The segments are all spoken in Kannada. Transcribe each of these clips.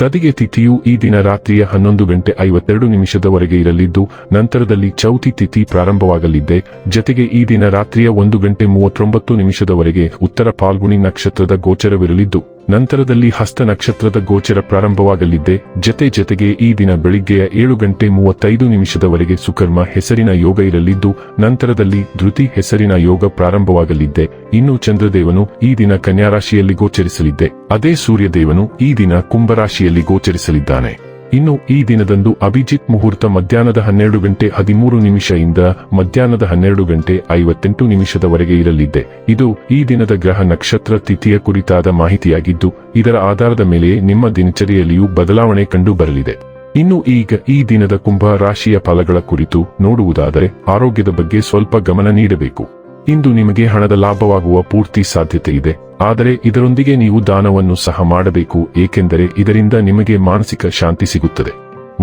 ತದಿಗೆ ತಿಥಿಯು ಈ ದಿನ ರಾತ್ರಿಯ ಹನ್ನೊಂದು ಗಂಟೆ ಐವತ್ತೆರಡು ನಿಮಿಷದವರೆಗೆ ಇರಲಿದ್ದು, ನಂತರದಲ್ಲಿ ಚೌತಿ ತಿಥಿ ಪ್ರಾರಂಭವಾಗಲಿದ್ದೆ. ಜತೆಗೆ ಈ ದಿನ ರಾತ್ರಿಯ ಒಂದು ಗಂಟೆ ಮೂವತ್ತೊಂಬತ್ತು ನಿಮಿಷದವರೆಗೆ ಉತ್ತರ ಪಾಲ್ಗುಣಿ ನಕ್ಷತ್ರದ ಗೋಚರವಿರಲಿದ್ದು ನಂತರದಲ್ಲಿ ಹಸ್ತ ನಕ್ಷತ್ರದ ಗೋಚರ ಪ್ರಾರಂಭವಾಗಲಿದ್ದೆ ಜತೆ ಜತೆಗೆ ಈ ದಿನ ಬೆಳಿಗ್ಗೆಯ ಏಳು ಗಂಟೆ ಮೂವತ್ತೈದು ನಿಮಿಷದವರೆಗೆ ಸುಕರ್ಮ ಹೆಸರಿನ ಯೋಗ ಇರಲಿದ್ದು, ನಂತರದಲ್ಲಿ ಧೃತಿ ಹೆಸರಿನ ಯೋಗ ಪ್ರಾರಂಭವಾಗಲಿದ್ದೆ ಇನ್ನು ಚಂದ್ರದೇವನು ಈ ದಿನ ಕನ್ಯಾರಾಶಿಯಲ್ಲಿ ಗೋಚರಿಸಲಿದ್ದೆ ಅದೇ ಸೂರ್ಯದೇವನು ಈ ದಿನ ಕುಂಭರಾಶಿಯಲ್ಲಿ ಗೋಚರಿಸಲಿದ್ದಾನೆ. ಇನ್ನು ಈ ದಿನದಂದು ಅಭಿಜಿತ್ ಮುಹೂರ್ತ ಮಧ್ಯಾಹ್ನದ ಹನ್ನೆರಡು ಗಂಟೆ ಹದಿಮೂರು ನಿಮಿಷದಿಂದ ಮಧ್ಯಾಹ್ನದ ಹನ್ನೆರಡು ಗಂಟೆ ಐವತ್ತೆಂಟು ನಿಮಿಷದವರೆಗೆ ಇರಲಿದೆ. ಇದು ಈ ದಿನದ ಗ್ರಹ ನಕ್ಷತ್ರ ತಿಥಿಯ ಕುರಿತಾದ ಮಾಹಿತಿಯಾಗಿದ್ದು, ಇದರ ಆಧಾರದ ಮೇಲೆ ನಿಮ್ಮ ದಿನಚರಿಯಲ್ಲಿಯೂ ಬದಲಾವಣೆ ಕಂಡು ಬರಲಿದೆ ಇನ್ನು ಈಗ ಈ ದಿನದ ಕುಂಭ ರಾಶಿಯ ಫಲಗಳ ಕುರಿತು ನೋಡುವುದಾದರೆ, ಆರೋಗ್ಯದ ಬಗ್ಗೆ ಸ್ವಲ್ಪ ಗಮನ ನೀಡಬೇಕು. ಇಂದು ನಿಮಗೆ ಹಣದ ಲಾಭವಾಗುವ ಪೂರ್ತಿ ಸಾಧ್ಯತೆ ಇದೆ ಆದರೆ ಇದರೊಂದಿಗೆ ನೀವು ದಾನವನ್ನು ಸಹ ಮಾಡಬೇಕು, ಏಕೆಂದರೆ ಇದರಿಂದ ನಿಮಗೆ ಮಾನಸಿಕ ಶಾಂತಿ ಸಿಗುತ್ತದೆ.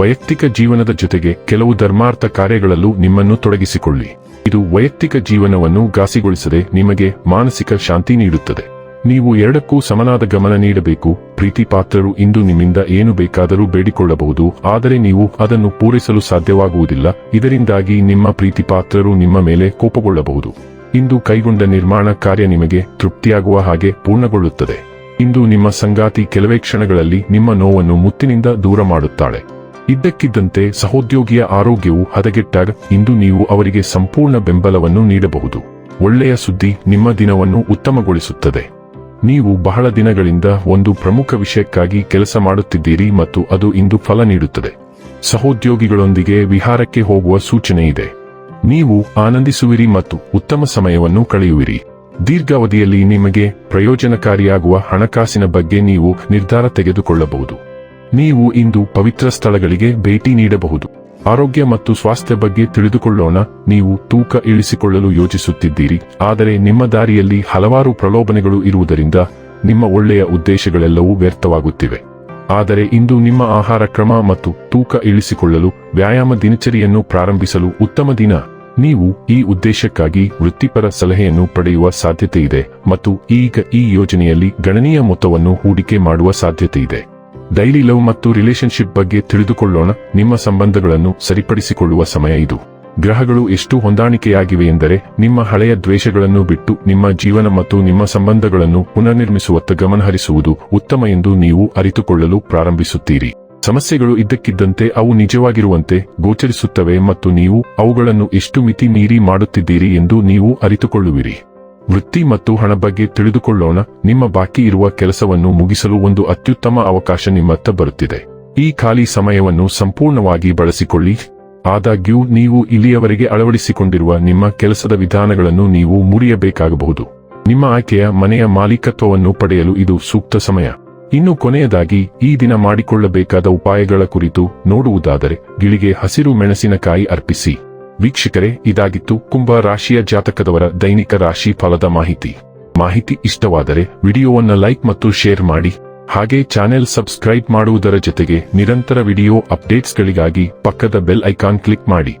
ವೈಯಕ್ತಿಕ ಜೀವನದ ಜೊತೆಗೆ ಕೆಲವು ಧರ್ಮಾರ್ಥ ಕಾರ್ಯಗಳಲ್ಲೂ ನಿಮ್ಮನ್ನು ತೊಡಗಿಸಿಕೊಳ್ಳಿ. ಇದು ವೈಯಕ್ತಿಕ ಜೀವನವನ್ನು ಘಾಸಿಗೊಳಿಸದೆ ನಿಮಗೆ ಮಾನಸಿಕ ಶಾಂತಿ ನೀಡುತ್ತದೆ. ನೀವು ಎರಡಕ್ಕೂ ಸಮನಾದ ಗಮನ ನೀಡಬೇಕು ಪ್ರೀತಿ ಪಾತ್ರರು ಇಂದು ನಿಮ್ಮಿಂದ ಏನು ಬೇಕಾದರೂ ಬೇಡಿಕೊಳ್ಳಬಹುದು, ಆದರೆ ನೀವು ಅದನ್ನು ಪೂರೈಸಲು ಸಾಧ್ಯವಾಗುವುದಿಲ್ಲ, ಇದರಿಂದಾಗಿ ನಿಮ್ಮ ಪ್ರೀತಿ ಪಾತ್ರರು ನಿಮ್ಮ ಮೇಲೆ ಕೋಪಗೊಳ್ಳಬಹುದು. ಇಂದು ಕೈಗೊಂಡ ನಿರ್ಮಾಣ ಕಾರ್ಯ ನಿಮಗೆ ತೃಪ್ತಿಯಾಗುವ ಹಾಗೆ ಪೂರ್ಣಗೊಳ್ಳುತ್ತದೆ. ಇಂದು ನಿಮ್ಮ ಸಂಗಾತಿ ಕೆಲವೇ ಕ್ಷಣಗಳಲ್ಲಿ ನಿಮ್ಮ ನೋವನ್ನು ಮುತ್ತಿನಿಂದ ದೂರ ಮಾಡುತ್ತಾಳೆ. ಇದ್ದಕ್ಕಿದ್ದಂತೆ ಸಹೋದ್ಯೋಗಿಯ ಆರೋಗ್ಯವು ಹದಗೆಟ್ಟಾಗ ಇಂದು ನೀವು ಅವರಿಗೆ ಸಂಪೂರ್ಣ ಬೆಂಬಲವನ್ನು ನೀಡಬಹುದು. ಒಳ್ಳೆಯ ಸುದ್ದಿ ನಿಮ್ಮ ದಿನವನ್ನು ಉತ್ತಮಗೊಳಿಸುತ್ತದೆ. ನೀವು ಬಹಳ ದಿನಗಳಿಂದ ಒಂದು ಪ್ರಮುಖ ವಿಷಯಕ್ಕಾಗಿ ಕೆಲಸ ಮಾಡುತ್ತಿದ್ದೀರಿ ಮತ್ತು ಅದು ಇಂದು ಫಲ ನೀಡುತ್ತದೆ. ಸಹೋದ್ಯೋಗಿಗಳೊಂದಿಗೆ ವಿಹಾರಕ್ಕೆ ಹೋಗುವ ಸೂಚನೆ ಇದೆ ನೀವು ಆನಂದಿಸುವಿರಿ ಮತ್ತು ಉತ್ತಮ ಸಮಯವನ್ನು ಕಳೆಯುವಿರಿ. ದೀರ್ಘಾವಧಿಯಲ್ಲಿ ನಿಮಗೆ ಪ್ರಯೋಜನಕಾರಿಯಾಗುವ ಹಣಕಾಸಿನ ಬಗ್ಗೆ ನೀವು ನಿರ್ಧಾರ ತೆಗೆದುಕೊಳ್ಳಬಹುದು. ನೀವು ಇಂದು ಪವಿತ್ರ ಸ್ಥಳಗಳಿಗೆ ಭೇಟಿ ನೀಡಬಹುದು. ಆರೋಗ್ಯ ಮತ್ತು ಸ್ವಾಸ್ಥ್ಯ ಬಗ್ಗೆ ತಿಳಿದುಕೊಳ್ಳೋಣ. ನೀವು ತೂಕ ಇಳಿಸಿಕೊಳ್ಳಲು ಯೋಚಿಸುತ್ತಿದ್ದೀರಿ. ಆದರೆ ನಿಮ್ಮ ದಾರಿಯಲ್ಲಿ ಹಲವಾರು ಪ್ರಲೋಭನೆಗಳು ಇರುವುದರಿಂದ ನಿಮ್ಮ ಒಳ್ಳೆಯ ಉದ್ದೇಶಗಳೆಲ್ಲವೂ ವ್ಯರ್ಥವಾಗುತ್ತಿವೆ. ಆದರೆ ಇಂದು ನಿಮ್ಮ ಆಹಾರ ಕ್ರಮ ಮತ್ತು ತೂಕ ಇಳಿಸಿಕೊಳ್ಳಲು ವ್ಯಾಯಾಮ ದಿನಚರಿಯನ್ನು ಪ್ರಾರಂಭಿಸಲು ಉತ್ತಮ ದಿನ. ನೀವು ಈ ಉದ್ದೇಶಕ್ಕಾಗಿ ವೃತ್ತಿಪರ ಸಲಹೆಯನ್ನು ಪಡೆಯುವ ಸಾಧ್ಯತೆ ಇದೆ ಮತ್ತು ಈಗ ಈ ಯೋಜನೆಯಲ್ಲಿ ಗಣನೀಯ ಮೊತ್ತವನ್ನು ಹೂಡಿಕೆ ಮಾಡುವ ಸಾಧ್ಯತೆ ಇದೆ. ಡೈಲಿ ಲವ್ ಮತ್ತು ರಿಲೇಶನ್ಶಿಪ್ ಬಗ್ಗೆ ತಿಳಿದುಕೊಳ್ಳೋಣ. ನಿಮ್ಮ ಸಂಬಂಧಗಳನ್ನು ಸರಿಪಡಿಸಿಕೊಳ್ಳುವ ಸಮಯ ಇದು. ಗ್ರಹಗಳು ಎಷ್ಟು ಹೊಂದಾಣಿಕೆಯಾಗಿವೆ ಎಂದರೆ ನಿಮ್ಮ ಹಳೆಯ ದ್ವೇಷಗಳನ್ನು ಬಿಟ್ಟು ನಿಮ್ಮ ಜೀವನ ಮತ್ತು ನಿಮ್ಮ ಸಂಬಂಧಗಳನ್ನು ಪುನರ್ನಿರ್ಮಿಸುವತ್ತ ಗಮನಹರಿಸುವುದು ಉತ್ತಮ ಎಂದು ನೀವು ಅರಿತುಕೊಳ್ಳಲು ಪ್ರಾರಂಭಿಸುತ್ತೀರಿ. ಸಮಸ್ಯೆಗಳು ಇದ್ದಕ್ಕಿದ್ದಂತೆ ಅವು ನಿಜವಾಗಿರುವಂತೆ ಗೋಚರಿಸುತ್ತವೆ ಮತ್ತು ನೀವು ಅವುಗಳನ್ನು ಎಷ್ಟು ಮಿತಿ ಮೀರಿ ಮಾಡುತ್ತಿದ್ದೀರಿ ಎಂದು ನೀವು ಅರಿತುಕೊಳ್ಳುವಿರಿ. ವೃತ್ತಿ ಮತ್ತು ಹಣ ಬಗ್ಗೆ ತಿಳಿದುಕೊಳ್ಳೋಣ, ನಿಮ್ಮ ಬಾಕಿ ಇರುವ ಕೆಲಸವನ್ನು ಮುಗಿಸಲು ಒಂದು ಅತ್ಯುತ್ತಮ ಅವಕಾಶ ನಿಮ್ಮತ್ತ ಬರುತ್ತಿದೆ. ಈ ಖಾಲಿ ಸಮಯವನ್ನು ಸಂಪೂರ್ಣವಾಗಿ ಬಳಸಿಕೊಳ್ಳಿ. ಆದಾಗ್ಯೂ, ನೀವು ಇಲ್ಲಿಯವರೆಗೆ ಅಳವಡಿಸಿಕೊಂಡಿರುವ ನಿಮ್ಮ ಕೆಲಸದ ವಿಧಾನಗಳನ್ನು ನೀವು ಮುರಿಯಬೇಕಾಗಬಹುದು. ನಿಮ್ಮ ಆಯ್ಕೆಯ ಮನೆಯ ಮಾಲೀಕತ್ವವನ್ನು ಪಡೆಯಲು ಇದು ಸೂಕ್ತ ಸಮಯ. ಇನ್ನು ಕೊನೆಯದಾಗಿ, ಈ ದಿನ ಮಾಡಿಕೊಳ್ಳಬೇಕಾದ ಉಪಾಯಗಳ ಕುರಿತು ನೋಡುವುದಾದರೆ, ಗಿಳಿಗೆ ಹಸಿರು ಮೆಣಸಿನಕಾಯಿ ಅರ್ಪಿಸಿ. ವೀಕ್ಷಕರೇ, ಇದಾಗಿತ್ತು ಕುಂಭ ರಾಶಿಯ ಜಾತಕದವರ ದೈನಿಕ ರಾಶಿ ಫಲದ ಮಾಹಿತಿ. ಮಾಹಿತಿ ಇಷ್ಟವಾದರೆ, ವಿಡಿಯೋವನ್ನ ಲೈಕ್ ಮತ್ತು ಶೇರ್ ಮಾಡಿ. ಹಾಗೆ ಚಾನೆಲ್ ಸಬ್ಸ್ಕ್ರೈಬ್ ಮಾಡುವುದರ ಜೊತೆಗೆ ನಿರಂತರ ವಿಡಿಯೋ ಅಪ್ಡೇಟ್ಸ್ಗಳಿಗಾಗಿ ಪಕ್ಕದ ಬೆಲ್ ಐಕಾನ್ ಕ್ಲಿಕ್ ಮಾಡಿ.